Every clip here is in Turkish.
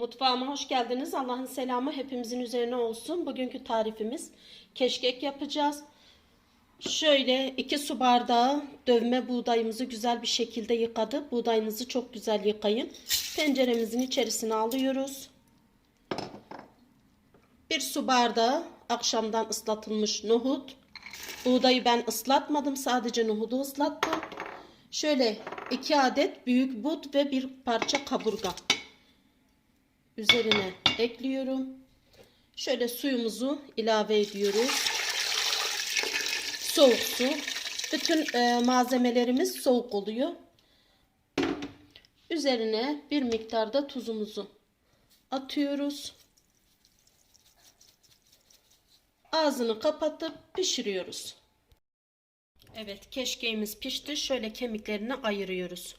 Mutfağıma hoş geldiniz. Allah'ın selamı hepimizin üzerine olsun. Bugünkü tarifimiz keşkek yapacağız. Şöyle 2 su bardağı dövme buğdayımızı güzel bir şekilde yıkadık. Buğdayınızı çok güzel yıkayın. Tenceremizin içerisine alıyoruz. 1 su bardağı akşamdan ıslatılmış nohut. Buğdayı ben ıslatmadım. Sadece nohudu ıslattım. Şöyle 2 adet büyük but ve bir parça kaburga üzerine ekliyorum. Şöyle suyumuzu ilave ediyoruz. Soğuk su. Bütün e, malzemelerimiz soğuk oluyor. Üzerine bir miktarda tuzumuzu atıyoruz. Ağzını kapatıp pişiriyoruz. Evet keşkeğimiz pişti. Şöyle kemiklerini ayırıyoruz.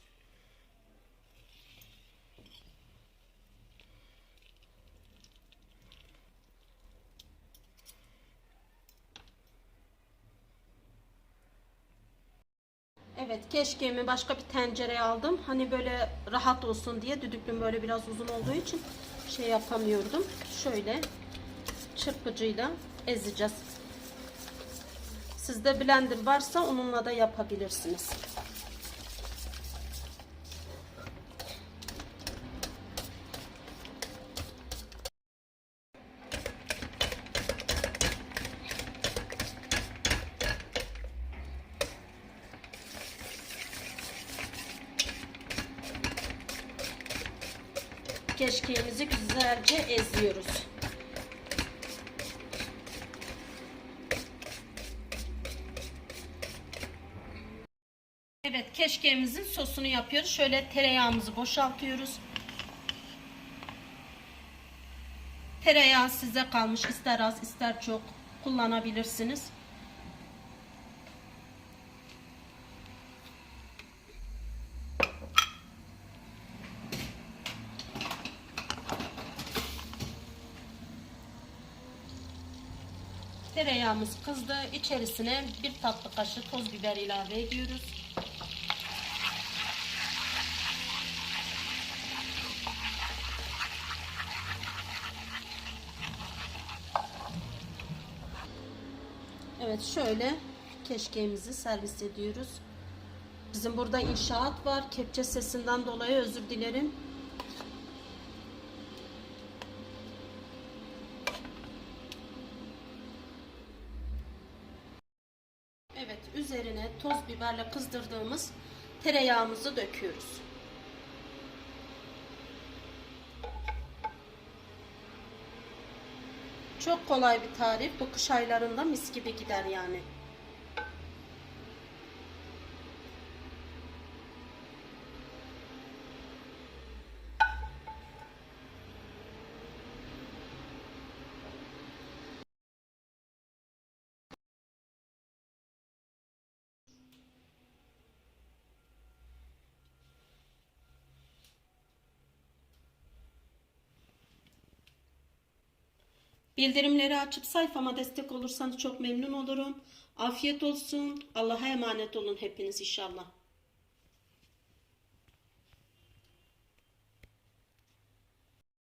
Evet keşkeğimi başka bir tencereye aldım. Hani böyle rahat olsun diye düdüklüm böyle biraz uzun olduğu için şey yapamıyordum. Şöyle çırpıcıyla ezeceğiz. Sizde blender varsa onunla da yapabilirsiniz. Keşkeğimizi güzelce eziyoruz. Evet keşkeğimizin sosunu yapıyoruz. Şöyle tereyağımızı boşaltıyoruz. Tereyağı size kalmış. ister az ister çok kullanabilirsiniz. Tereyağımız kızdı. İçerisine bir tatlı kaşığı toz biber ilave ediyoruz. Evet şöyle keşkeğimizi servis ediyoruz. Bizim burada inşaat var. Kepçe sesinden dolayı özür dilerim. Evet üzerine toz biberle kızdırdığımız tereyağımızı döküyoruz. Çok kolay bir tarif. Bu kış aylarında mis gibi gider yani. Bildirimleri açıp sayfama destek olursanız çok memnun olurum. Afiyet olsun. Allah'a emanet olun hepiniz inşallah.